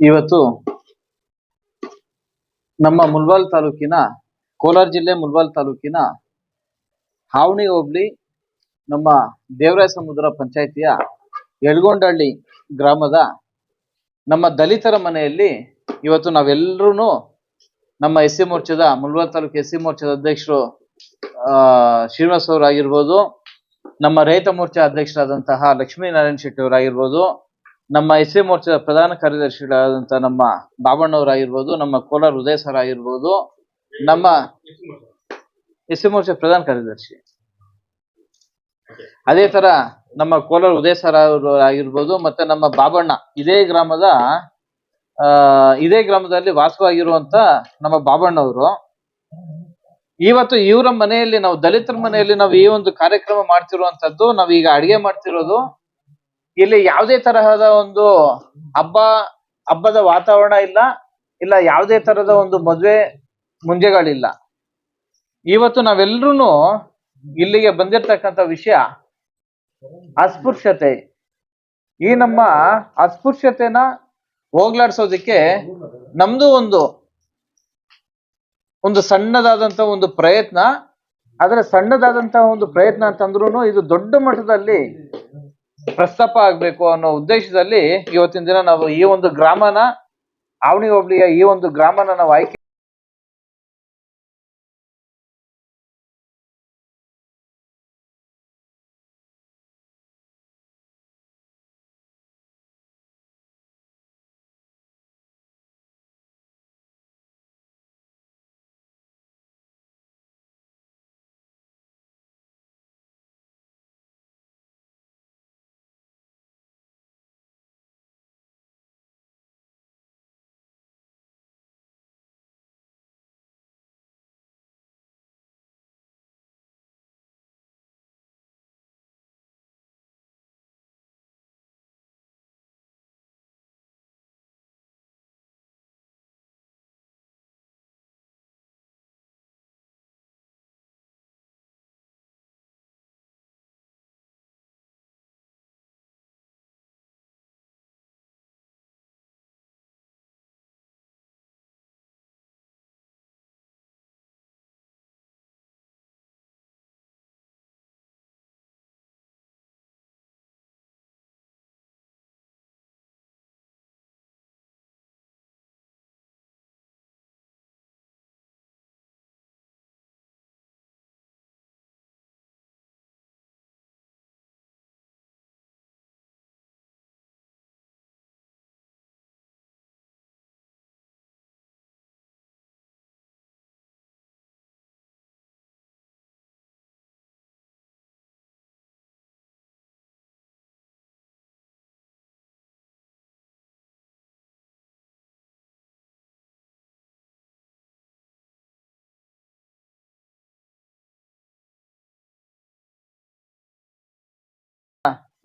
ಇವತ್ತು ನಮ್ಮ ಮುಲ್ಬಾಲ್ ತಾಲೂಕಿನ ಕೋಲಾರ ಜಿಲ್ಲೆ ಮುಲ್ಬಾಲ್ ತಾಲೂಕಿನ ಹಾವಣಿ ಹೋಬಳಿ ನಮ್ಮ ದೇವರಾಯ ಸಮುದ್ರ ಪಂಚಾಯಿತಿಯ ಯಳಗೊಂಡಹಳ್ಳಿ ಗ್ರಾಮದ ನಮ್ಮ ದಲಿತರ ಮನೆಯಲ್ಲಿ ಇವತ್ತು ನಾವೆಲ್ಲರೂ ನಮ್ಮ ಎಸ್ ಸಿ ಮೋರ್ಚಾದ ಮುಲ್ಬಾಲ್ ತಾಲೂಕು ಎಸ್ ಸಿ ಮೋರ್ಚಾದ ಅಧ್ಯಕ್ಷರು ಶ್ರೀನಿವಾಸ್ ಅವರಾಗಿರ್ಬೋದು, ನಮ್ಮ ರೈತ ಮೋರ್ಚಾ ಅಧ್ಯಕ್ಷರಾದಂತಹ ಲಕ್ಷ್ಮೀನಾರಾಯಣ ಶೆಟ್ಟಿ ಅವರಾಗಿರ್ಬೋದು ನಮ್ಮ ಎಸ್ ಎ ಮೋರ್ಚಾದ ಪ್ರಧಾನ ಕಾರ್ಯದರ್ಶಿಗಳಾದಂತ ನಮ್ಮ ಬಾಬಣ್ಣವರಾಗಿರ್ಬೋದು, ನಮ್ಮ ಕೋಲಾರ ಉದಯ ಸರ್ ಆಗಿರ್ಬೋದು ನಮ್ಮ ಎಸ್ ಎ ಮೋರ್ಚಾ ಪ್ರಧಾನ ಕಾರ್ಯದರ್ಶಿ. ಅದೇ ತರ ನಮ್ಮ ಕೋಲಾರ ಉದಯ ಸರ್ ಆಗಿರ್ಬೋದು ಮತ್ತೆ ನಮ್ಮ ಬಾಬಣ್ಣ, ಇದೇ ಗ್ರಾಮದ, ಆ, ಇದೇ ಗ್ರಾಮದಲ್ಲಿ ವಾಸವಾಗಿರುವಂತ ನಮ್ಮ ಬಾಬಣ್ಣವರು. ಇವತ್ತು ಇವರ ಮನೆಯಲ್ಲಿ ನಾವು, ದಲಿತರ ಮನೆಯಲ್ಲಿ ನಾವು ಈ ಒಂದು ಕಾರ್ಯಕ್ರಮ ಮಾಡ್ತಿರುವಂತದ್ದು, ನಾವೀಗ ಅಡಿಗೆ ಮಾಡ್ತಿರೋದು ಇಲ್ಲಿ ಯಾವುದೇ ತರಹದ ಒಂದು ಹಬ್ಬ, ಹಬ್ಬದ ವಾತಾವರಣ ಇಲ್ಲ ಇಲ್ಲ ಯಾವುದೇ ತರಹದ ಒಂದು ಮದ್ವೆ ಮುಂಜೆಗಳಿಲ್ಲ. ಇವತ್ತು ನಾವೆಲ್ಲರೂ ಇಲ್ಲಿಗೆ ಬಂದಿರ್ತಕ್ಕಂಥ ವಿಷಯ ಅಸ್ಪೃಶ್ಯತೆ. ಈ ನಮ್ಮ ಅಸ್ಪೃಶ್ಯತೆನ ಹೋಗ್ಲಾಡ್ಸೋದಿಕ್ಕೆ ನಮ್ದು ಒಂದು ಒಂದು ಸಣ್ಣದಾದಂತ ಒಂದು ಪ್ರಯತ್ನ. ಆದ್ರೆ ಸಣ್ಣದಾದಂತಹ ಒಂದು ಪ್ರಯತ್ನ ಅಂತಂದ್ರೂ ಇದು ದೊಡ್ಡ ಮಟ್ಟದಲ್ಲಿ ಪ್ರಸ್ತಾಪ ಆಗ್ಬೇಕು ಅನ್ನೋ ಉದ್ದೇಶದಲ್ಲಿ ಇವತ್ತಿನ ದಿನ ನಾವು ಈ ಒಂದು ಗ್ರಾಮನ, ಆವಣಿ ಹೋಬಳಿಯ ಈ ಒಂದು ಗ್ರಾಮನ ನಾವು ಆಯ್ಕೆ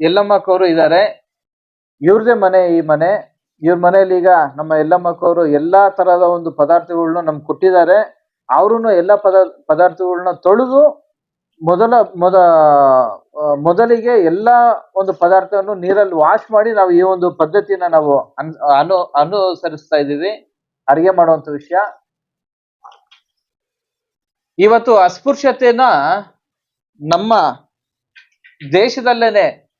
ಯಲ್ಲಮ್ಮಕ್ಕವರು ಇದ್ದಾರೆ ಇವ್ರದೇ ಮನೆ ಈ ಮನೆ. ಇವ್ರ ಮನೆಯಲ್ಲಿ ಈಗ ನಮ್ಮ ಯಲ್ಲಮ್ಮಕ್ಕವರು ಎಲ್ಲಾ ತರಹದ ಒಂದು ಪದಾರ್ಥಗಳನ್ನ ನಮ್ಗೆ ಕೊಟ್ಟಿದ್ದಾರೆ. ಅವ್ರು ಎಲ್ಲಾ ಪದ ಪದಾರ್ಥಗಳನ್ನ ತೊಳೆದು ಮೊದಲ, ಮೊದ ಮೊದಲಿಗೆ ಎಲ್ಲಾ ಒಂದು ಪದಾರ್ಥವನ್ನು ನೀರಲ್ಲಿ ವಾಶ್ ಮಾಡಿ ನಾವು ಈ ಒಂದು ಪದ್ಧತಿನ ನಾವು ಅನ್- ಅನು, ಅನುಸರಿಸ್ತಾ ಇದ್ದೀವಿ. ಅಡಿಗೆ ಮಾಡುವಂತ ವಿಷಯ. ಇವತ್ತು ಅಸ್ಪೃಶ್ಯತೆನ ನಮ್ಮ ದೇಶದಲ್ಲೇನೆ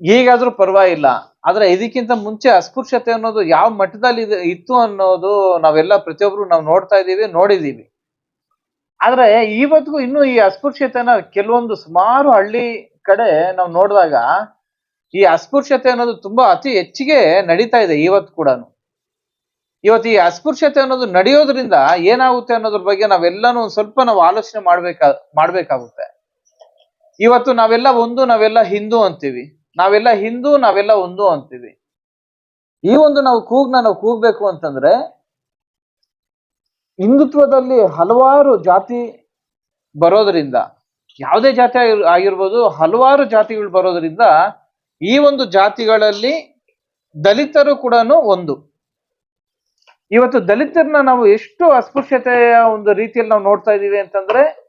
ಈಗಾದ್ರೂ ಪರವಾಗಿಲ್ಲ. ಆದ್ರೆ ಇದಕ್ಕಿಂತ ಮುಂಚೆ ಅಸ್ಪೃಶ್ಯತೆ ಅನ್ನೋದು ಯಾವ ಮಟ್ಟದಲ್ಲಿ ಇತ್ತು ಅನ್ನೋದು ನಾವೆಲ್ಲ ಪ್ರತಿಯೊಬ್ರು ನಾವು ನೋಡ್ತಾ ಇದ್ದೀವಿ ನೋಡಿದೀವಿ ಆದ್ರೆ ಇವತ್ತಿಗೂ ಇನ್ನೂ ಈ ಅಸ್ಪೃಶ್ಯತೆನ ಕೆಲವೊಂದು ಸುಮಾರು ಹಳ್ಳಿ ಕಡೆ ನಾವು ನೋಡಿದಾಗ ಈ ಅಸ್ಪೃಶ್ಯತೆ ಅನ್ನೋದು ತುಂಬಾ ಅತಿ ಹೆಚ್ಚಿಗೆ ನಡೀತಾ ಇದೆ ಇವತ್ತು ಕೂಡ ಇವತ್ತು ಈ ಅಸ್ಪೃಶ್ಯತೆ ಅನ್ನೋದು ನಡೆಯೋದ್ರಿಂದ ಏನಾಗುತ್ತೆ ಅನ್ನೋದ್ರ ಬಗ್ಗೆ ನಾವೆಲ್ಲಾನು ಒಂದ್ ಸ್ವಲ್ಪ ನಾವು ಆಲೋಚನೆ ಮಾಡ್ಬೇಕಾ, ಮಾಡ್ಬೇಕಾಗುತ್ತೆ. ಇವತ್ತು ನಾವೆಲ್ಲ ಒಂದು, ನಾವೆಲ್ಲ ಹಿಂದೂ ಅಂತೀವಿ. ನಾವೆಲ್ಲ ಹಿಂದೂ, ನಾವೆಲ್ಲ ಒಂದು ಅಂತೀವಿ. ಈ ಒಂದು ನಾವು ಕೂಗ್ನ ನಾವು ಕೂಗ್ಬೇಕು ಅಂತಂದ್ರೆ ಹಿಂದುತ್ವದಲ್ಲಿ ಹಲವಾರು ಜಾತಿ ಬರೋದ್ರಿಂದ, ಯಾವುದೇ ಜಾತಿ ಆಗಿರ್- ಆಗಿರ್ಬೋದು, ಹಲವಾರು ಜಾತಿಗಳು ಬರೋದ್ರಿಂದ ಈ ಒಂದು ಜಾತಿಗಳಲ್ಲಿ ದಲಿತರು ಕೂಡ ಒಂದು. ಇವತ್ತು ದಲಿತರನ್ನ ನಾವು ಎಷ್ಟು ಅಸ್ಪೃಶ್ಯತೆಯ ಒಂದು ರೀತಿಯಲ್ಲಿ ನಾವು ನೋಡ್ತಾ ಇದ್ದೀವಿ ಅಂತಂದ್ರೆ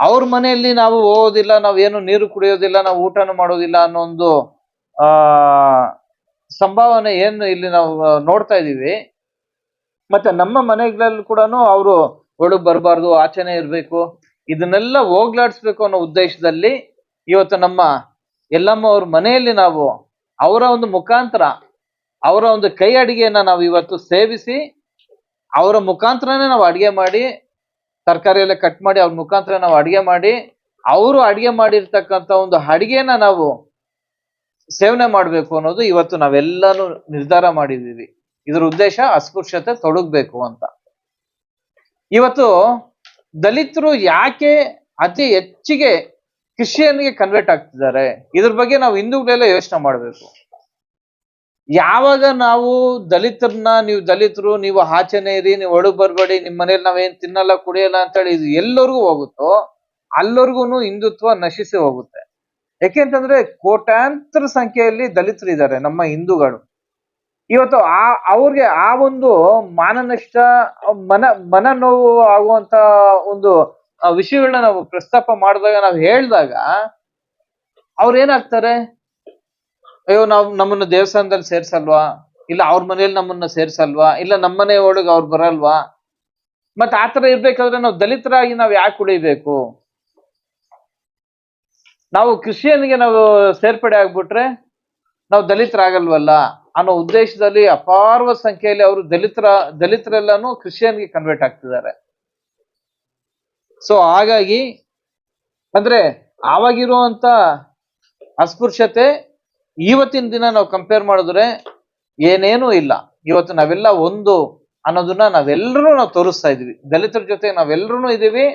ಅವ್ರ ಮನೆಯಲ್ಲಿ ನಾವು ಹೋಗೋದಿಲ್ಲ ನಾವೇನು ನೀರು ಕುಡಿಯೋದಿಲ್ಲ, ನಾವು ಊಟನೂ ಮಾಡೋದಿಲ್ಲ ಅನ್ನೋ ಒಂದು, ಆ, ಸಂಭಾವನೆ ಏನು ಇಲ್ಲಿ ನಾವು ನೋಡ್ತಾ ಇದೀವಿ ಮತ್ತೆ ನಮ್ಮ ಮನೆಗಳಲ್ಲಿ ಕೂಡ ಅವರು ಒಳಗೆ ಬರಬಾರ್ದು, ಆಚೆನೆ ಇರಬೇಕು. ಇದನ್ನೆಲ್ಲ ಹೋಗ್ಲಾಡಿಸ್ಬೇಕು ಅನ್ನೋ ಉದ್ದೇಶದಲ್ಲಿ ಇವತ್ತು ನಮ್ಮ ಎಲ್ಲಮ್ಮ ಅವ್ರ ಮನೆಯಲ್ಲಿ ನಾವು ಅವರ ಒಂದು ಮುಖಾಂತರ, ಅವರ ಒಂದು ಕೈ ಅಡಿಗೆಯನ್ನ ನಾವು ಇವತ್ತು ಸೇವಿಸಿ, ಅವರ ಮುಖಾಂತರನೇ ನಾವು ಅಡಿಗೆ ಮಾಡಿ ತರಕಾರಿ ಎಲ್ಲ ಕಟ್ ಮಾಡಿ ಅವ್ರ ಮುಖಾಂತರ ನಾವು ಅಡಿಗೆ ಮಾಡಿ, ಅವರು ಅಡಿಗೆ ಮಾಡಿರ್ತಕ್ಕಂಥ ಒಂದು ಅಡಿಗೆನ ನಾವು ಸೇವನೆ ಮಾಡಬೇಕು ಅನ್ನೋದು ಇವತ್ತು ನಾವೆಲ್ಲಾನು ನಿರ್ಧಾರ ಮಾಡಿದೀವಿ ಇದ್ರ ಉದ್ದೇಶ ಅಸ್ಪೃಶ್ಯತೆ ತೊಡಗ್ಬೇಕು ಅಂತ. ಇವತ್ತು ದಲಿತರು ಯಾಕೆ ಅತಿ ಹೆಚ್ಚಿಗೆ ಕ್ರಿಶ್ಚಿಯನ್ಗೆ ಕನ್ವರ್ಟ್ ಆಗ್ತಿದ್ದಾರೆ? ಇದ್ರ ಬಗ್ಗೆ ನಾವು ಹಿಂದೂಗಳೆಲ್ಲ ಯೋಚನೆ ಮಾಡ್ಬೇಕು. ಯಾವಾಗ ನಾವು ದಲಿತರನ್ನ, ನೀವು ದಲಿತರು, ನೀವು ಆಚೆನೆ ಇರಿ, ನೀವು ಒಳಗೆ ಬರಬೇಡಿ, ನಿಮ್ಮ ಮನೇಲಿ ನಾವೇನ್ ತಿನ್ನಲ್ಲ, ಕುಡಿಯಲ್ಲ ಅಂತೇಳಿ ಇದು ಎಲ್ಲರಿಗೂ ಹೋಗುತ್ತೋ ಅಲ್ಲರಿಗೂ ಹಿಂದುತ್ವ ನಶಿಸಿ ಹೋಗುತ್ತೆ. ಯಾಕೆಂತಂದ್ರೆ ಕೋಟ್ಯಾಂತರ ಸಂಖ್ಯೆಯಲ್ಲಿ ದಲಿತರು ಇದ್ದಾರೆ, ನಮ್ಮ ಹಿಂದೂಗಳು. ಇವತ್ತು ಆ, ಅವ್ರಿಗೆ ಆ ಒಂದು ಮಾನನಷ್ಟ, ಮನ ಮನ ನೋವು ಆಗುವಂತ ಒಂದು ವಿಷಯಗಳನ್ನ ನಾವು ಪ್ರಸ್ತಾಪ ಮಾಡಿದಾಗ, ನಾವು ಹೇಳಿದಾಗ, ಅವ್ರು ಏನಾಗ್ತಾರೆ ಅಯ್ಯೋ, ನಾವು ನಮ್ಮನ್ನ ದೇವಸ್ಥಾನದಲ್ಲಿ ಸೇರ್ಸಲ್ವಾ? ಇಲ್ಲ, ಅವ್ರ ಮನೇಲಿ ನಮ್ಮನ್ನ ಸೇರ್ಸಲ್ವಾ? ಇಲ್ಲ ನಮ್ಮನೆ ಒಳಗೆ ಅವ್ರು ಬರಲ್ವಾ? ಮತ್ತೆ ಆತರ ಇರ್ಬೇಕಾದ್ರೆ ನಾವು ದಲಿತರಾಗಿ ನಾವು ಯಾಕೆ ಕುಡಿಬೇಕು ನಾವು ಕ್ರಿಶ್ಚಿಯನ್ಗೆ ನಾವು ಸೇರ್ಪಡೆ ಆಗ್ಬಿಟ್ರೆ ನಾವು ದಲಿತರಾಗಲ್ವಲ್ಲ? ಅನ್ನೋ ಉದ್ದೇಶದಲ್ಲಿ ಅಪಾರ್ವ ಸಂಖ್ಯೆಯಲ್ಲಿ ಅವರು ದಲಿತರ, ದಲಿತರೆಲ್ಲಾನು ಕ್ರಿಶ್ಚಿಯನ್ಗೆ ಕನ್ವರ್ಟ್ ಆಗ್ತಿದ್ದಾರೆ. ಸೊ ಹಾಗಾಗಿ ಅಂದ್ರೆ ಆವಾಗಿರುವಂತ ಅಸ್ಪೃಶ್ಯತೆ ಇವತ್ತಿನ ದಿನ ನಾವು ಕಂಪೇರ್ ಮಾಡಿದ್ರೆ ಏನೇನೂ ಇಲ್ಲ. ಇವತ್ತು ನಾವೆಲ್ಲ ಒಂದು ಅನ್ನೋದನ್ನ ನಾವೆಲ್ಲರೂ ನಾವು ತೋರಿಸ್ತಾ ಇದೀವಿ ದಲಿತರ ಜೊತೆ ನಾವೆಲ್ಲರೂ ಇದೀವಿ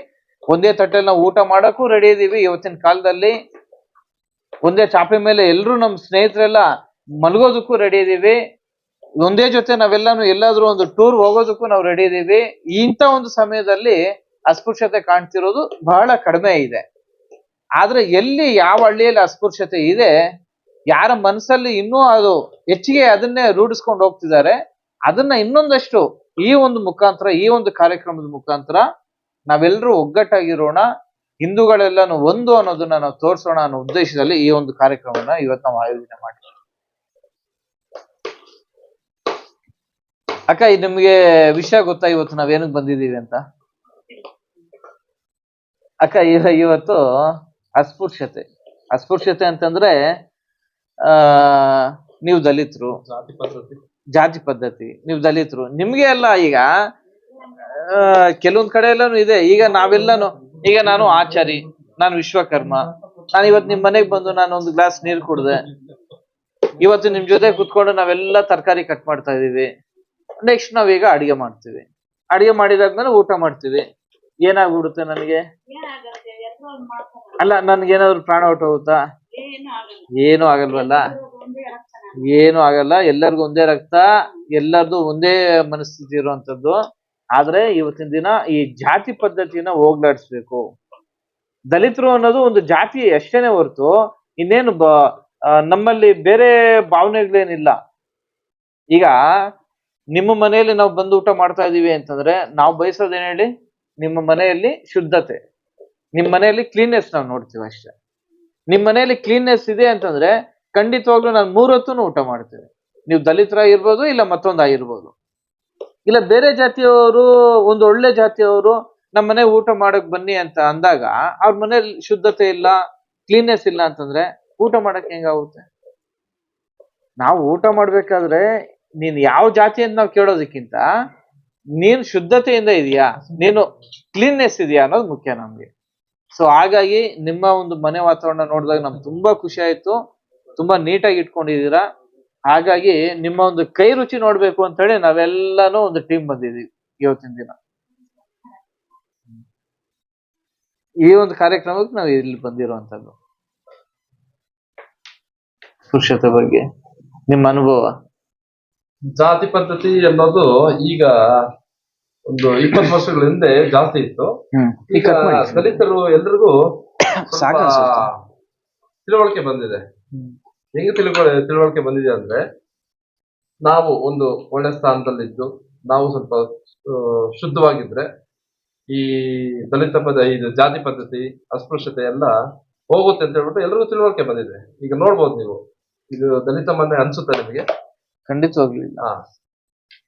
ಒಂದೇ ತಟ್ಟೆಲಿ ನಾವು ಊಟ ಮಾಡೋಕ್ಕೂ ರೆಡಿ ಇದೀವಿ ಇವತ್ತಿನ ಕಾಲದಲ್ಲಿ ಒಂದೇ ಚಾಪೆ ಮೇಲೆ ಎಲ್ಲರೂ ನಮ್ಮ ಸ್ನೇಹಿತರೆಲ್ಲ ಮಲಗೋದಕ್ಕೂ ರೆಡಿ ಇದೀವಿ ಒಂದೇ ಜೊತೆ ನಾವೆಲ್ಲಾನು ಎಲ್ಲಾದ್ರೂ ಒಂದು ಟೂರ್ ಹೋಗೋದಕ್ಕೂ ನಾವು ರೆಡಿ ಇದೀವಿ ಇಂಥ ಒಂದು ಸಮಯದಲ್ಲಿ ಅಸ್ಪೃಶ್ಯತೆ ಕಾಣ್ತಿರೋದು ಬಹಳ ಕಡಿಮೆ ಇದೆ. ಆದ್ರೆ ಎಲ್ಲಿ ಯಾವ ಹಳ್ಳಿಯಲ್ಲಿ ಅಸ್ಪೃಶ್ಯತೆ ಇದೆ? ಯಾರ ಮನಸ್ಸಲ್ಲಿ ಇನ್ನೂ ಅದು ಹೆಚ್ಚಿಗೆ ಅದನ್ನೇ ರೂಢಿಸ್ಕೊಂಡು ಹೋಗ್ತಿದ್ದಾರೆ, ಅದನ್ನ ಇನ್ನೊಂದಷ್ಟು ಈ ಒಂದು ಮುಖಾಂತರ, ಈ ಒಂದು ಕಾರ್ಯಕ್ರಮದ ಮುಖಾಂತರ ನಾವೆಲ್ಲರೂ ಒಗ್ಗಟ್ಟಾಗಿರೋಣ, ಹಿಂದೂಗಳೆಲ್ಲನೂ ಒಂದು ಅನ್ನೋದನ್ನ ನಾವು ತೋರಿಸೋಣ ಅನ್ನೋ ಉದ್ದೇಶದಲ್ಲಿ ಈ ಒಂದು ಕಾರ್ಯಕ್ರಮನ ಇವತ್ತು ನಾವು ಆಯೋಜನೆ ಮಾಡಿದ್ವಿ ಅಕ್ಕ, ಇದು ನಿಮ್ಗೆ ವಿಷಯ ಗೊತ್ತಾ? ಇವತ್ತು ನಾವೇನಕ್ ಬಂದಿದ್ದೀವಿ ಅಂತ? ಅಕ್ಕ, ಇವ- ಇವತ್ತು ಅಸ್ಪೃಶ್ಯತೆ. ಅಸ್ಪೃಶ್ಯತೆ ಅಂತಂದ್ರೆ ನೀವು ದಲಿತರು. ಜಾತಿ ಪದ್ಧತಿ. ಜಾತಿ ಪದ್ಧತಿ. ನೀವು ದಲಿತರು. ನಿಮ್ಗೆ ಅಲ್ಲ ಈಗ ಕೆಲವೊಂದ್ ಕಡೆ ಎಲ್ಲಾನು ಇದೆ. ಈಗ ನಾವೆಲ್ಲಾನು ಈಗ ನಾನು ಆಚಾರಿ ನಾನು ವಿಶ್ವಕರ್ಮ. ನಾನು ಇವತ್ತು ನಿಮ್ ಮನೆಗ್ ಬಂದು ನಾನು ಒಂದು ಗ್ಲಾಸ್ ನೀರ್ ಕುಡ್ದೆ. ಇವತ್ತು ನಿಮ್ ಜೊತೆ ಕುತ್ಕೊಂಡು ನಾವೆಲ್ಲ ತರಕಾರಿ ಕಟ್ ಮಾಡ್ತಾ ಇದೀವಿ ನೆಕ್ಸ್ಟ್ ನಾವೀಗ ಅಡಿಗೆ ಮಾಡ್ತೀವಿ. ಅಡಿಗೆ ಮಾಡಿದಾದ್ಮೇಲೆ ಊಟ ಮಾಡ್ತೀವಿ. ಏನಾಗ್ಬಿಡುತ್ತೆ ನನಗೆ? ಅಲ್ಲ ನನ್ಗೆ ಏನಾದ್ರು ಪ್ರಾಣ ಅಲ್ಲ ಹೋಗುತ್ತಾ ಪ್ರಾಣ ಹೊಟ್ಟೋಗುತ್ತಾ ಏನು ಆಗಲ್ವಲ್ಲ? ಏನು ಆಗಲ್ಲ. ಎಲ್ಲರಿಗೂ ಒಂದೇ ರಕ್ತ ಎಲ್ಲರದು ಒಂದೇ ಮನಸ್ಥಿತಿ ಇರುವಂತದ್ದು ಆದ್ರೆ ಇವತ್ತಿನ ದಿನ ಈ ಜಾತಿ ಪದ್ಧತಿನ ಹೋಗ್ಲಾಡಿಸ್ಬೇಕು. ದಲಿತರು ಅನ್ನೋದು ಒಂದು ಜಾತಿ ಅಷ್ಟೇನೆ ಹೊರತು ಇನ್ನೇನು ಬ ನಮ್ಮಲ್ಲಿ ಬೇರೆ ಭಾವನೆಗಳೇನಿಲ್ಲ. ಈಗ ನಿಮ್ಮ ಮನೆಯಲ್ಲಿ ನಾವು ಬಂದು ಊಟ ಮಾಡ್ತಾ ಇದೀವಿ ಅಂತಂದ್ರೆ ನಾವು ಬಯಸೋದೇನ್ ಹೇಳಿ? ನಿಮ್ಮ ಮನೆಯಲ್ಲಿ ಶುದ್ಧತೆ. ನಿಮ್ಮ ಮನೆಯಲ್ಲಿ ಕ್ಲೀನ್ನೆಸ್ ನಾವು ನೋಡ್ತೀವಿ ಅಷ್ಟೇ. ನಿಮ್ಮ ಮನೆಯಲ್ಲಿ ಕ್ಲೀನ್ನೆಸ್ ಇದೆ ಅಂತಂದ್ರೆ ಖಂಡಿತವಾಗ್ಲೂ ನಾನು ಮೂರೊತ್ತೂ ಊಟ ಮಾಡ್ತೇವೆ ನೀವು ದಲಿತರಾಗಿರ್ಬೋದು ಇಲ್ಲ ಮತ್ತೊಂದಾಗಿರ್ಬೋದು ಇಲ್ಲ ಬೇರೆ ಜಾತಿಯವರು, ಒಂದು ಒಳ್ಳೆ ಜಾತಿಯವರು ನಮ್ಮ ಮನೆ ಊಟ ಮಾಡಕ್ ಬನ್ನಿ ಅಂತ ಅಂದಾಗ ಅವ್ರ ಮನೇಲಿ ಶುದ್ಧತೆ ಇಲ್ಲ ಕ್ಲೀನ್ನೆಸ್ ಇಲ್ಲ ಅಂತಂದ್ರೆ ಊಟ ಮಾಡಕ್ ಹೆಂಗಾಗುತ್ತೆ? ನಾವು ಊಟ ಮಾಡ್ಬೇಕಾದ್ರೆ ನೀನ್ ಯಾವ ಜಾತಿ ಅಂತ ನಾವು ಕೇಳೋದಕ್ಕಿಂತ ನೀನ್ ಶುದ್ಧತೆಯಿಂದ ಇದೆಯಾ? ನೀನು ಕ್ಲೀನ್ನೆಸ್ ಇದೆಯಾ ಅನ್ನೋದು ಮುಖ್ಯ ನಮ್ಗೆ. ಸೊ ಹಾಗಾಗಿ ನಿಮ್ಮ ಒಂದು ಮನೆ ವಾತಾವರಣ ನೋಡಿದಾಗ ನಮ್ಗೆ ತುಂಬಾ ಖುಷಿ ಆಯ್ತು. ತುಂಬಾ ನೀಟಾಗಿ ಇಟ್ಕೊಂಡಿದ್ದೀರಾ. ಹಾಗಾಗಿ ನಿಮ್ಮ ಒಂದು ಕೈ ರುಚಿ ನೋಡ್ಬೇಕು ಅಂತ ಹೇಳಿ ನಾವೆಲ್ಲಾನು ಒಂದು ಟೀಮ್ ಬಂದಿದೀವಿ ಇವತ್ತಿನ ದಿನ. ಈ ಒಂದು ಕಾರ್ಯಕ್ರಮಕ್ಕೆ ನಾವು ಇಲ್ಲಿ ಬಂದಿರುವಂತದ್ದು ಸುರಕ್ಷತೆ ಬಗ್ಗೆ ನಿಮ್ಮ ಅನುಭವ? ಜಾತಿ ಪದ್ಧತಿ ಅನ್ನೋದು ಈಗ ಒಂದು ಇಪ್ಪತ್ತು ವರ್ಷಗಳ ಹಿಂದೆ ಜಾಸ್ತಿ ಇತ್ತು. ಈಗ ದಲಿತರು ಎಲ್ರಿಗೂ ತಿಳುವಳಿಕೆ ಬಂದಿದೆ. ಹೆಂಗ ತಿಳುವಳಿ ತಿಳುವಳಿಕೆ ಬಂದಿದೆ ಅಂದ್ರೆ ನಾವು ಒಂದು ಒಳ್ಳೆ ಸ್ಥಾನದಲ್ಲಿದ್ದು ನಾವು ಸ್ವಲ್ಪ ಶುದ್ಧವಾಗಿದ್ರೆ ಈ ದಲಿತ ಪದ ಇದು ಜಾತಿ ಪದ್ಧತಿ ಅಸ್ಪೃಶ್ಯತೆ ಎಲ್ಲ ಹೋಗುತ್ತೆ ಅಂತ ಹೇಳ್ಬಿಟ್ಟು ಎಲ್ರಿಗೂ ತಿಳುವಳಿಕೆ ಬಂದಿದೆ. ಈಗ ನೋಡ್ಬೋದು ನೀವು. ಇದು ದಲಿತ ಮನೆ ಅನ್ಸುತ್ತೆ ನಿಮಗೆ? ಖಂಡಿತವಾಗ್ಲಿ.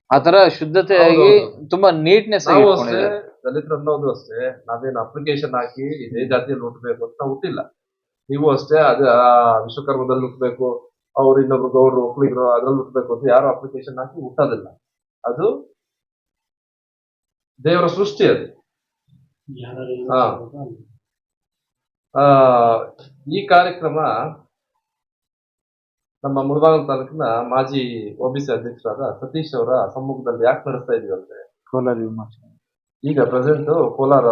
ಆತರ ಶುದ್ಧತೆಯಾಗಿ. ತುಂಬಾ ನೀಟ್ನೆಸ್ ಆಗಿ ನಾವು ಅಷ್ಟೇ ಅನ್ನೋದು ಅಷ್ಟೇ ನಾವೇನು ಅಪ್ಲಿಕೇಶನ್ ಹಾಕಿ ಇದೇ ಜಾತಿಯಲ್ಲಿ ಹುಟ್ಟಬೇಕು ಅಂತ ಹುಟ್ಟಿಲ್ಲ. ನೀವು ಅಷ್ಟೇ ಅದೇ ಆ ವಿಶ್ವಕರ್ಮದಲ್ಲಿ ಹುಟ್ಟಬೇಕು ಅವ್ರು ಇನ್ನೊಬ್ರು ಗೌಡ್ರು ಒಕ್ಕಲಿಗರು ಅದ್ರಲ್ಲಿ ಹುಟ್ಟಬೇಕು ಅಂತ ಯಾರು ಅಪ್ಲಿಕೇಶನ್ ಹಾಕಿ ಹುಟ್ಟೋದಿಲ್ಲ. ಅದು ದೇವರ ಸೃಷ್ಟಿ ಅದು. ಹಾ. ಆ, ಈ ಕಾರ್ಯಕ್ರಮ ನಮ್ಮ ಮುಳಬಾಗಿಲು ತಾಲೂಕಿನ ಮಾಜಿ ಒಬಿಸಿ ಅಧ್ಯಕ್ಷರಾದ ಸತೀಶ್ ಅವರ ಸಮ್ಮುಖದಲ್ಲಿ ಯಾಕೆ ನಡೆಸ್ತಾ ಇದೀವಿ ಅಂದ್ರೆ ಕೋಲಾರ ಯುವ ಈಗ ಪ್ರೆಸೆಂಟ್ ಕೋಲಾರ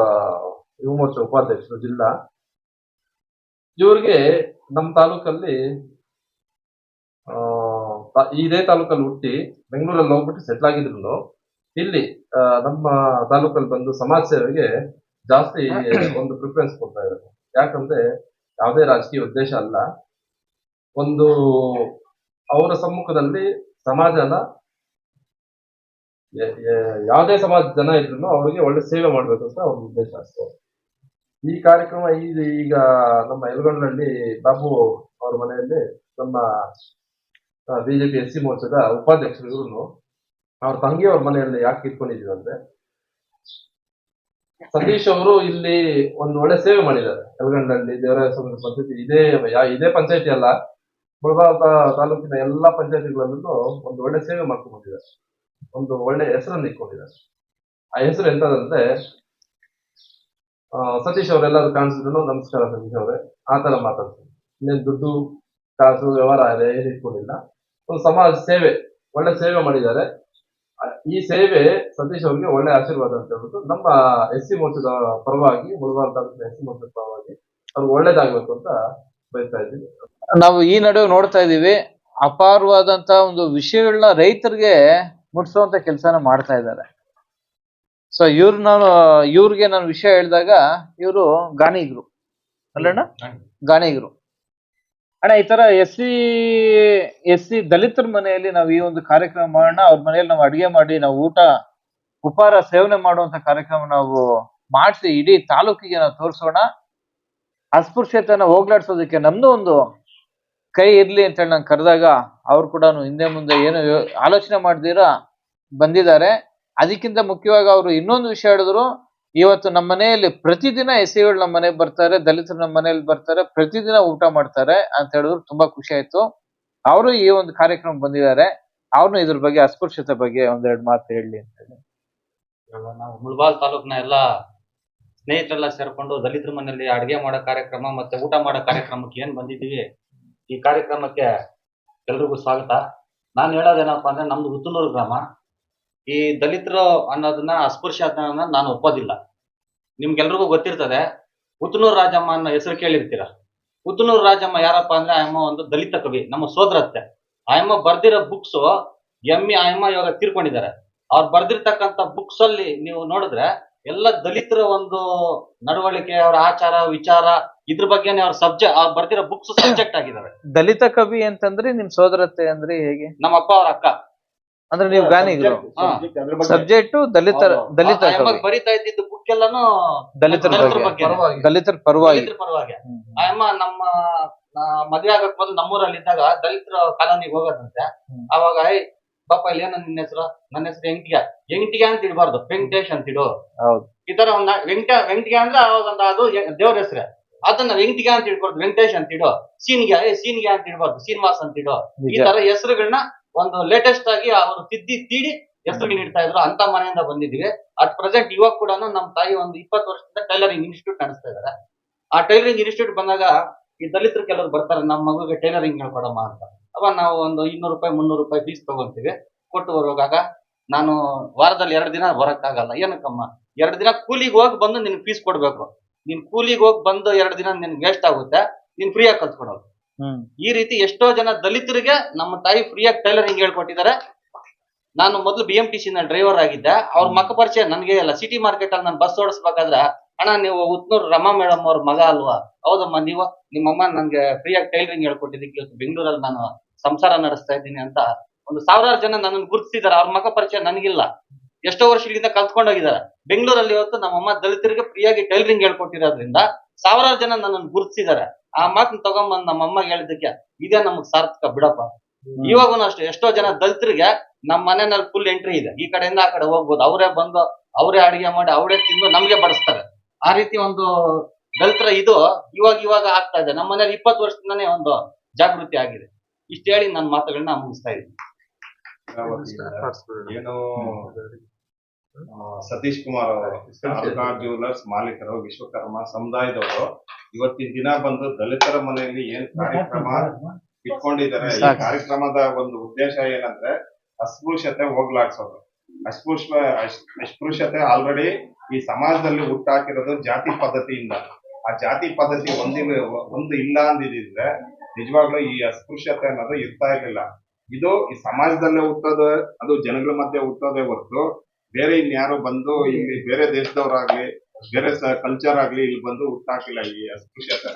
ಯುವ ಮೋರ್ಚಾ ಉಪಾಧ್ಯಕ್ಷರು ಜಿಲ್ಲಾ. ಇವರಿಗೆ ನಮ್ಮ ತಾಲೂಕಲ್ಲಿ ಆ, ತ- ಇದೇ ತಾಲೂಕಲ್ಲಿ ಹುಟ್ಟಿ ಬೆಂಗಳೂರಲ್ಲಿ ಹೋಗ್ಬಿಟ್ಟು ಸೆಟ್ಲ್ ಆಗಿದ್ರು ಇಲ್ಲಿ ಆ, ನಮ್ಮ ತಾಲೂಕಲ್ಲಿ ಬಂದು ಸಮಾಜ ಸೇವೆಗೆ ಜಾಸ್ತಿ ಒಂದು ಪ್ರಿಫರೆನ್ಸ್ ಕೊಡ್ತಾ ಇದ್ದಾರೆ ಯಾಕಂದ್ರೆ ಯಾವುದೇ ರಾಜಕೀಯ ಉದ್ದೇಶ ಅಲ್ಲ. ಒಂದು ಅವರ ಸಮ್ಮುಖದಲ್ಲಿ ಸಮಾಜನ ಯಾವುದೇ ಸಮಾಜ ಜನ ಇದ್ರು ಅವರಿಗೆ ಒಳ್ಳೆ ಸೇವೆ ಮಾಡ್ಬೇಕು ಅಂತ ಅವ್ರ ಉದ್ದೇಶ ಅಷ್ಟೇ. ಈ ಕಾರ್ಯಕ್ರಮ ಈಗ ನಮ್ಮ ಯಲಗೊಂಡಲ್ಲಿ ಬಾಬು ಅವ್ರ ಮನೆಯಲ್ಲಿ ನಮ್ಮ ಬಿಜೆಪಿ ಎಸ್ ಸಿ ಮೋರ್ಚಾದ ಉಪಾಧ್ಯಕ್ಷರು ಇವ್ರು ಅವ್ರ ತಂಗಿಯವ್ರ ಮನೆಯಲ್ಲಿ ಯಾಕೆ ಇಟ್ಕೊಂಡಿದೀವಿ ಅಂದ್ರೆ ಸತೀಶ್ ಅವರು ಇಲ್ಲಿ ಒಂದು ಒಳ್ಳೆ ಸೇವೆ ಮಾಡಿದ್ದಾರೆ. ಯಲಗಂಡಲ್ಲಿ ದೇವರಾಯ ಸ್ವಾಮಿ ಪದ್ಧತಿ ಇದೇ ಇದೇ ಪಂಚಾಯತಿ ಅಲ್ಲ. ಮುಳಬಾಗ ತಾಲೂಕಿನ ಎಲ್ಲಾ ಪಂಚಾಯತಿಗಳಲ್ಲೂ ಒಂದು ಒಳ್ಳೆ ಸೇವೆ ಮಾಡ್ಕೊಂಡು ಒಂದು ಒಳ್ಳೆ ಹೆಸರನ್ನು ಇಟ್ಕೊಂಡಿದ್ದಾರೆ ಆ ಹೆಸರು ಎಂತದಂದ್ರೆ ಸತೀಶ್ ಅವರೆಲ್ಲರೂ ಕಾಣಿಸಿದ್ರು ನಮಸ್ಕಾರ ಸತೀಶ್ ಅವರೇ, ಆ ತರ ಮಾತಾಡ್ತಾರೆ. ಇನ್ನೇನು ದುಡ್ಡು, ಕಾಸು, ವ್ಯವಹಾರ ಇದೆ ಏನು ಇಟ್ಕೊಂಡಿಲ್ಲ. ಒಂದು ಸಮಾಜ ಸೇವೆ, ಒಳ್ಳೆ ಸೇವೆ ಮಾಡಿದ್ದಾರೆ. ಈ ಸೇವೆ ಸತೀಶ್ ಅವರಿಗೆ ಒಳ್ಳೆ ಆಶೀರ್ವಾದ ಅಂತ ಹೇಳ್ಬಿಟ್ಟು ನಮ್ಮ ಎಸ್ ಸಿ ಮೋರ್ಚಾದ ಪರವಾಗಿ ಮುಳಬಾಗ ತಾಲೂಕಿನ ಎಸ್ ಸಿ ಮೋರ್ಚಾದ ಪರವಾಗಿ ಅವ್ರಿಗೆ ಒಳ್ಳೇದಾಗಬೇಕು ಅಂತ ಬಯಸ್ತಾ ನಾವು ಈ ನಡುವೆ ನೋಡ್ತಾ ಇದೀವಿ ಅಪಾರವಾದಂತ ಒಂದು ವಿಷಯಗಳನ್ನ ರೈತರಿಗೆ ಮುಟ್ಸುವಂತ ಕೆಲಸನ ಮಾಡ್ತಾ ಇದ್ದಾರೆ. ಸೊ ಇವ್ರು ನಾನು ಇವ್ರಿಗೆ ನಾನು ವಿಷಯ ಹೇಳಿದಾಗ ಇವರು ಗಾಣಿಗರು. ಅಲ್ಲಣ್ಣ? ಗಾಣಿಗರು. ಅಣ್ಣ ಈ ತರ ಎಸ್ ಸಿ ಎಸ್ ಸಿ ದಲಿತರ ಮನೆಯಲ್ಲಿ ನಾವು ಈ ಒಂದು ಕಾರ್ಯಕ್ರಮ ಮಾಡೋಣ ಅವ್ರ ಮನೆಯಲ್ಲಿ ನಾವು ಅಡಿಗೆ ಮಾಡಿ ನಾವು ಊಟ ಉಪಹಾರ ಸೇವನೆ ಮಾಡುವಂತ ಕಾರ್ಯಕ್ರಮ ನಾವು ಮಾಡಿಸಿ ಇಡೀ ತಾಲೂಕಿಗೆ ನಾವು ತೋರಿಸೋಣ. ಅಸ್ಪೃಶ್ಯತೆನ ಹೋಗ್ಲಾಡ್ಸೋದಕ್ಕೆ ನಮ್ದು ಒಂದು ಕೈ ಇರ್ಲಿ ಅಂತ ಹೇಳಿ ನಾನು ಕರೆದಾಗ ಅವ್ರು ಕೂಡ ಹಿಂದೆ ಮುಂದೆ ಏನು ಆಲೋಚನೆ ಮಾಡ್ದಿರಾ ಬಂದಿದ್ದಾರೆ. ಅದಕ್ಕಿಂತ ಮುಖ್ಯವಾಗಿ ಅವರು ಇನ್ನೊಂದು ವಿಷಯ ಹೇಳಿದ್ರು, ಇವತ್ತು ನಮ್ಮ ಮನೆಯಲ್ಲಿ ಪ್ರತಿದಿನ ಎಸೆಗಳು ನಮ್ಮ ಮನೆಗೆ ಬರ್ತಾರೆ, ದಲಿತರು ನಮ್ಮ ಮನೆಯಲ್ಲಿ ಬರ್ತಾರೆ, ಪ್ರತಿದಿನ ಊಟ ಮಾಡ್ತಾರೆ ಅಂತ ಹೇಳಿದ್ರು ತುಂಬಾ ಖುಷಿ ಆಯ್ತು. ಅವರು ಈ ಒಂದು ಕಾರ್ಯಕ್ರಮ ಬಂದಿದ್ದಾರೆ. ಅವ್ರನ್ನು ಇದ್ರ ಬಗ್ಗೆ ಅಸ್ಪೃಶ್ಯತೆ ಬಗ್ಗೆ ಒಂದೆರಡು ಮಾತು ಹೇಳಿ ಅಂತ ಹೇಳಿ. ಮುಳಬಾಲ್ ತಾಲೂಕಿನ ಎಲ್ಲ ಸ್ನೇಹಿತರೆಲ್ಲ ಸೇರ್ಕೊಂಡು ದಲಿತರ ಮನೆಯಲ್ಲಿ ಅಡಿಗೆ ಮಾಡೋ ಕಾರ್ಯಕ್ರಮ ಮತ್ತೆ ಊಟ ಮಾಡೋ ಕಾರ್ಯಕ್ರಮಕ್ಕೆ ಏನ್ ಬಂದಿದ್ದೀವಿ? ಈ ಕಾರ್ಯಕ್ರಮಕ್ಕೆ ಎಲ್ರಿಗೂ ಸ್ವಾಗತ. ನಾನು ಹೇಳೋದೇನಪ್ಪ ಅಂದ್ರೆ ನಮ್ದು ಉತ್ತನೂರು ಗ್ರಾಮ. ಈ ದಲಿತರು ಅನ್ನೋದನ್ನ ಅಸ್ಪೃಶ್ಯತನ ನಾನು ಒಪ್ಪೋದಿಲ್ಲ. ನಿಮ್ಗೆಲ್ರಿಗೂ ಗೊತ್ತಿರ್ತದೆ ಉತ್ತನೂರು ರಾಜಮ್ಮ ಅನ್ನೋ ಹೆಸರು ಕೇಳಿರ್ತೀರ? ಉತ್ತನೂರು ರಾಜಮ್ಮ ಯಾರಪ್ಪ ಅಂದ್ರೆ ಆಯಮ್ಮ ಒಂದು ದಲಿತ ಕವಿ, ನಮ್ಮ ಸೋದರತ್ತೆ. ಆಯಮ್ಮ ಬರ್ದಿರೋ ಬುಕ್ಸ್ ಎಮ್ಮಿ ಆಯಮ್ಮ ಇವಾಗ ತೀರ್ಕೊಂಡಿದ್ದಾರೆ. ಅವ್ರು ಬರ್ದಿರ್ತಕ್ಕಂಥ ಬುಕ್ಸ್ ಅಲ್ಲಿ ನೀವು ನೋಡಿದ್ರೆ ಎಲ್ಲ ದಲಿತರ ಒಂದು ನಡವಳಿಕೆ ಅವರ ಆಚಾರ ವಿಚಾರ ಇದ್ರ ಬಗ್ಗೆನೇ ಅವ್ರ ಸಬ್ಜೆಕ್ಟ್ ಅವ್ರು ಬರ್ತಿರೋ ಬುಕ್ಸ್ ಸಬ್ಜೆಕ್ಟ್ ಆಗಿದಾವೆ. ದಲಿತ ಕವಿ ಅಂತಂದ್ರೆ ನಿಮ್ ಸೋದರತೆ ಅಂದ್ರೆ ಹೇಗೆ? ನಮ್ಮ ಅಪ್ಪ ಅವ್ರ ಅಕ್ಕ. ಅಂದ್ರೆ ನೀವು ಗಾನಿಗರು. ಸಬ್ಜೆಕ್ಟ್ ದಲಿತರ ದಲಿತ ಬರಿತಾ ಇದ್ದಿದ್ದು ಬುಕ್ ಎಲ್ಲಾನು ದಲಿತರ ದಲಿತರ ಬಗ್ಗೆ. ದಲಿತರ ಪರವಾಗಿ. ದಲಿತರ ಪರವಾಗಿ. ಆ ಅಮ್ಮ ನಮ್ಮ ಮದ್ವೆ ಆಗಕ್ ಬಂದು ನಮ್ಮೂರಲ್ಲಿ ಇದ್ದಾಗ ದಲಿತರ ಕಾಲೋನಿಗೆ ಹೋಗೋದಂತೆ. ಅವಾಗ ಬಾಪ ಇಲ್ಲಿ ಏನ ನಿನ್ನ ಹೆಸರು? ನನ್ನ ಹೆಸರು ಎಂಟಿಗೆ ಎಂಟಿಗೆ ಅಂತ ಇಡಬಾರ್ದು. ವೆಂಕಟೇಶ್ ಅಂತ ಇಡು. ಹೌದು ಈ ತರ ಒಂದ್ ವೆಂಕಟ ವೆಂಕಟಿಗ ಅಂದ್ರೆ ಅವಾಗೊಂದು ಅದು ದೇವ್ರ ಹೆಸರೇ. ಅದನ್ನ ವೆಂಕಟಿಗೆ ಅಂತ ಇಡ್ಬಾರ್ದು. ವೆಂಕಟೇಶ್ ಅಂತ ಇಡು. ಸೀನ್ಗೆ ಏ ಸೀನ್ಗೆ ಅಂತ ಇಡ್ಬಾರ್ದು. ಶ್ರೀನಿವಾಸ್ ಅಂತ ಇಡು. ಈ ತರ ಹೆಸರುಗಳನ್ನ ಒಂದು ಲೇಟೆಸ್ಟ್ ಆಗಿ ಅವರು ತಿದ್ದಿ ತೀಡಿ ಹೆಸರುಗಳು ಇಡ್ತಾ ಇದ್ರು. ಅಂತ ಮನೆಯಿಂದ ಬಂದಿದ್ವಿ ಅಟ್ ಪ್ರೆಸೆಂಟ್ ಇವಾಗ ಕೂಡ ನಮ್ಮ ತಾಯಿ ಒಂದು ಇಪ್ಪತ್ತು ವರ್ಷದಿಂದ ಟೈಲರಿಂಗ್ ಇನ್ಸ್ಟಿಟ್ಯೂಟ್ ನಡೆಸ್ತಾ ಇದ್ದಾರೆ ಆ ಟೈಲರಿಂಗ್ ಇನ್ಸ್ಟಿಟ್ಯೂಟ್ ಬಂದಾಗ ಈ ದಲಿತರು ಕೆಲವರು ಬರ್ತಾರೆ ನಮ್ಮ ಮಗುಗೆ ಟೈಲರಿಂಗ್ ಹೇಳ್ಕೊಡಮ್ಮ ಅಂತ. ಅವಾಗ ನಾವು ಒಂದು ಇನ್ನೂರು ರೂಪಾಯಿ ಮುನ್ನೂರು ರೂಪಾಯಿ ಫೀಸ್ ತಗೊಂತೀವಿ. ಕೊಟ್ಟು ಬರುವಾಗ ನಾನು ವಾರದಲ್ಲಿ ಎರಡು ದಿನ ಬರೋಕ್ಕಾಗಲ್ಲ. ಏನಕ್ಕಮ್ಮ? ಎರಡು ದಿನ ಕೂಲಿಗೆ ಹೋಗಿ ಬಂದು ನಿನ್ ಫೀಸ್ ಕೊಡ್ಬೇಕು. ನೀನ್ ಕೂಲಿಗೆ ಹೋಗಿ ಬಂದು ಎರಡು ದಿನ ನಿನ್ ವೇಸ್ಟ್ ಆಗುತ್ತೆ. ನೀನ್ ಫ್ರೀಯಾಗಿ ಕಲ್ತ್ಕೊಡೋದು. ಈ ರೀತಿ ಎಷ್ಟೋ ಜನ ದಲಿತರಿಗೆ ನಮ್ಮ ತಾಯಿ ಫ್ರೀಯಾಗಿ ಟೈಲರಿಂಗ್ ಹೇಳ್ಕೊಟ್ಟಿದ್ದಾರೆ. ನಾನು ಮೊದಲು ಬಿ ಎಂ ಟಿ ಸಿ ನ ಡ್ರೈವರ್ ಆಗಿದ್ದೆ. ಅವ್ರ ಮಕ್ಕ ಪರಿಚಯ ನನಗೆ ಇಲ್ಲ. ಸಿಟಿ ಮಾರ್ಕೆಟ್ ಅಲ್ಲಿ ನಾನು ಬಸ್ ಓಡಿಸ್ಬೇಕಾದ್ರೆ ಅಣ್ಣ ನೀವು ಉತ್ನೂರು ರಮಾ ಮೇಡಮ್ ಅವ್ರ ಮಗ ಅಲ್ವಾ? ಹೌದಮ್ಮ ನೀವು? ನಿಮ್ಮಮ್ಮ ನನ್ಗೆ ಫ್ರೀಯಾಗಿ ಟೈಲರಿಂಗ್ ಹೇಳ್ಕೊಟ್ಟಿದ್ದಕ್ಕೆ ಬೆಂಗಳೂರಲ್ಲಿ ನಾನು ಸಂಸಾರ ನಡೆಸ್ತಾ ಇದ್ದೀನಿ ಅಂತ ಒಂದು ಸಾವಿರಾರು ಜನ ನನ್ನನ್ನು ಗುರುತಿಸಿದ್ದಾರೆ. ಅವ್ರ ಮಗ ಪರಿಚಯ ನನಗಿಲ್ಲ. ಎಷ್ಟೋ ವರ್ಷಗಳಿಂದ ಕಲ್ತ್ಕೊಂಡೋಗಿದ್ದಾರೆ ಬೆಂಗಳೂರಲ್ಲಿ ಇವತ್ತು ನಮ್ಮಮ್ಮ ದಲಿತರಿಗೆ ಫ್ರೀಯಾಗಿ ಟೈಲರಿಂಗ್ ಹೇಳ್ಕೊಟ್ಟಿರೋದ್ರಿಂದ ಸಾವಿರಾರು ಜನ ನನ್ನನ್ನು ಗುರುತಿಸಿದ್ದಾರೆ. ಆ ಮಾತನ್ನ ತಗೊಂಬಂದ್ ನಮ್ಮ ಹೇಳಿದಕ್ಕೆ ಹೇಳಿದ್ದಕ್ಕೆ ಇದೇ ನಮಗ್ ಸಾರ್ಥಕ ಬಿಡಪ್ಪ. ಇವಾಗೂ ಅಷ್ಟೇ ಎಷ್ಟೋ ಜನ ದಲಿತರಿಗೆ ನಮ್ಮ ಮನೆಯಲ್ಲಿ ಫುಲ್ ಎಂಟ್ರಿ ಇದೆ. ಈ ಕಡೆಯಿಂದ ಆ ಕಡೆ ಹೋಗ್ಬೋದು. ಅವರೇ ಬಂದು ಅವರೇ ಅಡಿಗೆ ಮಾಡಿ ಅವರೇ ತಿಂದು ನಮ್ಗೆ ಬಡಿಸ್ತಾರೆ. ಆ ರೀತಿ ಒಂದು ದಲಿತರ ಇದು ಇವಾಗ ಇವಾಗ ಆಗ್ತಾ ಇದೆ. ನಮ್ಮ ಮನೇಲಿ ಇಪ್ಪತ್ತು ವರ್ಷದಿಂದಾನೇ ಒಂದು ಜಾಗೃತಿ ಆಗಿದೆ. ಇಷ್ಟ ಹೇಳಿ ನನ್ನ ಮಾತುಗಳನ್ನ ಮುಗಿಸ್ತಾ ಇದ್ದೀನಿ. ಏನು ಆ, ಸತೀಶ್ ಕುಮಾರ್ ಅವರು ಜ್ಯುವೆಲರ್ಸ್ ಮಾಲೀಕರು ವಿಶ್ವಕರ್ಮ ಸಮುದಾಯದವರು. ಇವತ್ತಿನ ದಿನ ಬಂದು ದಲಿತರ ಮನೆಯಲ್ಲಿ ಏನ್ ಕಾರ್ಯಕ್ರಮ ಇಟ್ಕೊಂಡಿದ್ದಾರೆ ಈ ಕಾರ್ಯಕ್ರಮದ ಒಂದು ಉದ್ದೇಶ ಏನಂದ್ರೆ ಅಸ್ಪೃಶ್ಯತೆ ಹೋಗ್ಲಾಡ್ಸೋದು ಅಸ್ಪೃಶ್ ಅಸ್ಪೃಶ್ಯತೆ ಆಲ್ರೆಡಿ ಈ ಸಮಾಜದಲ್ಲಿ ಹುಟ್ಟಾಕಿರೋದು ಜಾತಿ ಪದ್ಧತಿಯಿಂದ. ಆ ಜಾತಿ ಪದ್ಧತಿ ಒಂದಿ ಒಂದು ಇಲ್ಲ ಅಂದಿದ್ರೆ ನಿಜವಾಗ್ಲೂ ಈ ಅಸ್ಪೃಶ್ಯತೆ ಅನ್ನೋದು ಇರ್ತಾ ಇರಲಿಲ್ಲ. ಇದು ಈ ಸಮಾಜದಲ್ಲೇ ಹುಟ್ಟೋದು, ಅದು ಜನಗಳ ಮಧ್ಯೆ ಹುಟ್ಟೋದೇ ಹೊರತು ಬೇರೆ ಇನ್ಯಾರು ಬಂದು ಇಲ್ಲಿ ಬೇರೆ ದೇಶದವರಾಗ್ಲಿ, ಬೇರೆ ಕಲ್ಚರ್ ಆಗ್ಲಿ ಇಲ್ಲಿ ಬಂದು ಹುಟ್ಟಾಕಿಲ್ಲ ಈ ಅಸ್ಪೃಶ್ಯತೆ.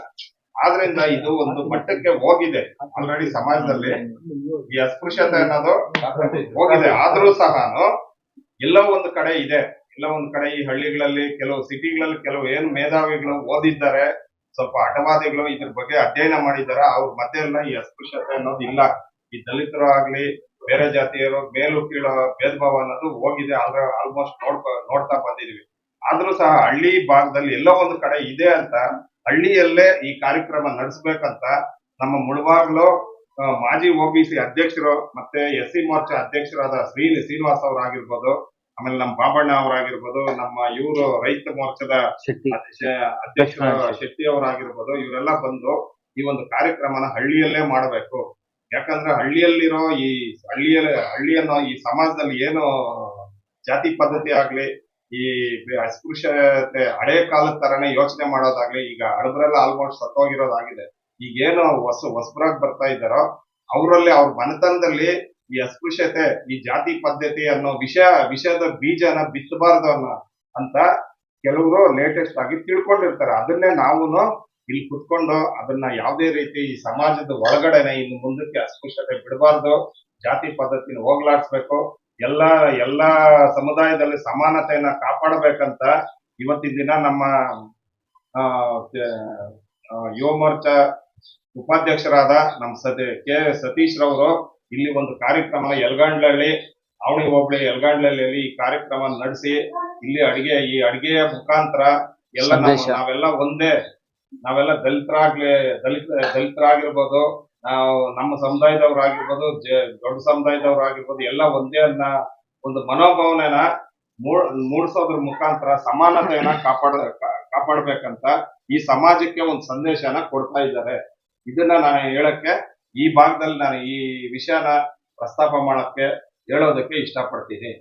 ಆದ್ರಿಂದ ಇದು ಒಂದು ಮಟ್ಟಕ್ಕೆ ಹೋಗಿದೆ. ಆಲ್ರೆಡಿ ಸಮಾಜದಲ್ಲಿ ಈ ಅಸ್ಪೃಶ್ಯತೆ ಅನ್ನೋದು ಹೋಗಿದೆ. ಆದ್ರೂ ಸಹ ಎಲ್ಲೋ ಒಂದು ಕಡೆ ಇದೆ. ಎಲ್ಲ ಒಂದು ಕಡೆ ಈ ಹಳ್ಳಿಗಳಲ್ಲಿ ಕೆಲವು ಸಿಟಿಗಳಲ್ಲಿ ಕೆಲವು ಏನು ಮೇಧಾವಿಗಳು ಓದಿದ್ದಾರೆ ಸ್ವಲ್ಪ ಹಠವಾದಿಗಳು ಇದ್ರ ಬಗ್ಗೆ ಅಧ್ಯಯನ ಮಾಡಿದಾರ ಅವ್ರ ಮಧ್ಯೆ ಎಲ್ಲ ಈ ಅಸ್ಪೃಶ್ಯತೆ ಅನ್ನೋದು ಇಲ್ಲ. ಈ ದಲಿತರು ಆಗ್ಲಿ ಬೇರೆ ಜಾತಿಯರು ಮೇಲು ಕೀಳು ಭೇದ ಭಾವ ಅನ್ನೋದು ಹೋಗಿದೆ ಆಲ್ಮೋಸ್ಟ್ ನೋಡ್ಕೊ ನೋಡ್ತಾ ಬಂದಿದೀವಿ. ಆದ್ರೂ ಸಹ ಹಳ್ಳಿ ಭಾಗದಲ್ಲಿ ಎಲ್ಲೋ ಒಂದು ಕಡೆ ಇದೆ ಅಂತ ಹಳ್ಳಿಯಲ್ಲೇ ಈ ಕಾರ್ಯಕ್ರಮ ನಡೆಸ್ಬೇಕಂತ ನಮ್ಮ ಮುಳಬಾಗ್ಲು ಆ, ಮಾಜಿ ಒಬಿಸಿ ಅಧ್ಯಕ್ಷರು ಮತ್ತೆ ಎಸ್ ಸಿ ಮೋರ್ಚಾ ಅಧ್ಯಕ್ಷರಾದ ಶ್ರೀ ಶ್ರೀನಿವಾಸ್ ಅವರಾಗಿರ್ಬೋದು ಆಮೇಲೆ ನಮ್ಮ ಬಾಬಣ್ಣ ಅವರಾಗಿರ್ಬೋದು ನಮ್ಮ ಇವರು ರೈತ ಮೋರ್ಚಾದ ಅಧ್ಯಕ್ಷ- ಅಧ್ಯಕ್ಷರು ಶೆಟ್ಟಿ. ಅವರಾಗಿರ್ಬೋದು ಇವರೆಲ್ಲ ಬಂದು ಈ ಒಂದು ಕಾರ್ಯಕ್ರಮನ ಹಳ್ಳಿಯಲ್ಲೇ ಮಾಡಬೇಕು. ಯಾಕಂದ್ರೆ ಹಳ್ಳಿಯಲ್ಲಿರೋ ಈ ಹಳ್ಳಿಯಲ್ಲಿ ಹಳ್ಳಿಯನ್ನು ಈ ಸಮಾಜದಲ್ಲಿ ಏನು ಜಾತಿ ಪದ್ಧತಿ ಆಗ್ಲಿ ಈ ಅಸ್ಪೃಶ್ಯತೆ ಹಳೆ ಕಾಲದ ತರನೇ ಯೋಚನೆ ಮಾಡೋದಾಗ್ಲಿ ಈಗ ಹಳಬ್ರೆಲ್ಲ ಆಲ್ಮೋಸ್ಟ್ ಸತ್ತೋಗಿರೋದಾಗಿದೆ. ಈಗೇನು ಹೊಸ ಹೊಸಬ್ರಾಗ್ ಬರ್ತಾ ಇದ್ದಾರೋ ಅವರಲ್ಲಿ ಅವ್ರ ಮನೆತನದಲ್ಲಿ ಈ ಅಸ್ಪೃಶ್ಯತೆ, ಈ ಜಾತಿ ಪದ್ಧತಿ ಅನ್ನೋ ವಿಷಯ, ವಿಷಯದ ಬೀಜನ ಬಿತ್ತಬಾರ್ದು ಅನ್ನೋ ಅಂತ ಕೆಲವರು ಲೇಟೆಸ್ಟ್ ಆಗಿ ತಿಳ್ಕೊಂಡಿರ್ತಾರೆ. ಅದನ್ನೇ ನಾವು ಇಲ್ಲಿ ಕುತ್ಕೊಂಡು ಅದನ್ನ ಯಾವುದೇ ರೀತಿ ಈ ಸಮಾಜದ ಒಳಗಡೆನೆ ಇನ್ನು ಮುಂದಕ್ಕೆ ಅಸ್ಪೃಶ್ಯತೆ ಬಿಡಬಾರ್ದು, ಜಾತಿ ಪದ್ಧತಿನ ಹೋಗ್ಲಾಡ್ಸ್ಬೇಕು, ಎಲ್ಲ ಎಲ್ಲ ಸಮುದಾಯದಲ್ಲಿ ಸಮಾನತೆಯನ್ನ ಕಾಪಾಡಬೇಕಂತ ಇವತ್ತಿನ ದಿನ ನಮ್ಮ ಯುವ ಮೋರ್ಚಾ ಉಪಾಧ್ಯಕ್ಷರಾದ ನಮ್ಮ ಸತಿ, ಕೆ ಸತೀಶ್ ರವರು ಇಲ್ಲಿ ಒಂದು ಕಾರ್ಯಕ್ರಮ ಯಲಗಂಡ್ಲಲ್ಲಿ ಅವಣಿ ಹೋಬಳಿ ಯಲಗಂಡ್ಲಲ್ಲಿ ಈ ಕಾರ್ಯಕ್ರಮ ನಡೆಸಿ ಇಲ್ಲಿ ಅಡಿಗೆ ಈ ಅಡಿಗೆಯ ಮುಖಾಂತರ ಎಲ್ಲ ನಾವು- ಸಂದೇಶ. ನಾವೆಲ್ಲ ಒಂದೇ ನಾವೆಲ್ಲ ದಲಿತರಾಗ್ಲಿ ದಲಿತ ದಲಿತರಾಗಿರ್ಬೋದು ನಾವು ನಮ್ಮ ಸಮುದಾಯದವರಾಗಿರ್ಬೋದು ಜ- ದೊಡ್ಡ ಸಮುದಾಯದವರಾಗಿರ್ಬೋದು ಎಲ್ಲ ಒಂದೇ ಅನ್ನ ಒಂದು ಮನೋಭಾವನೆನ ಮೂಡ್ ಮೂಡಿಸೋದ್ರ ಮುಖಾಂತರ ಸಮಾನತೆಯನ್ನ ಕಾಪಾಡ ಕಾ- ಕಾಪಾಡ್ಬೇಕಂತ ಈ ಸಮಾಜಕ್ಕೆ ಒಂದು ಸಂದೇಶನ ಕೊಡ್ತಾ ಇದ್ದಾರೆ ಇದನ್ನ ನಾನು ಹೇಳಕ್ಕೆ ಈ ಭಾಗದಲ್ಲಿ ನಾನು ಈ ವಿಷಯನ ಪ್ರಸ್ತಾಪ ಮಾಡಕ್ಕೆ ಹೇಳೋದಕ್ಕೆ ಇಷ್ಟಪಡ್ತೀನಿ.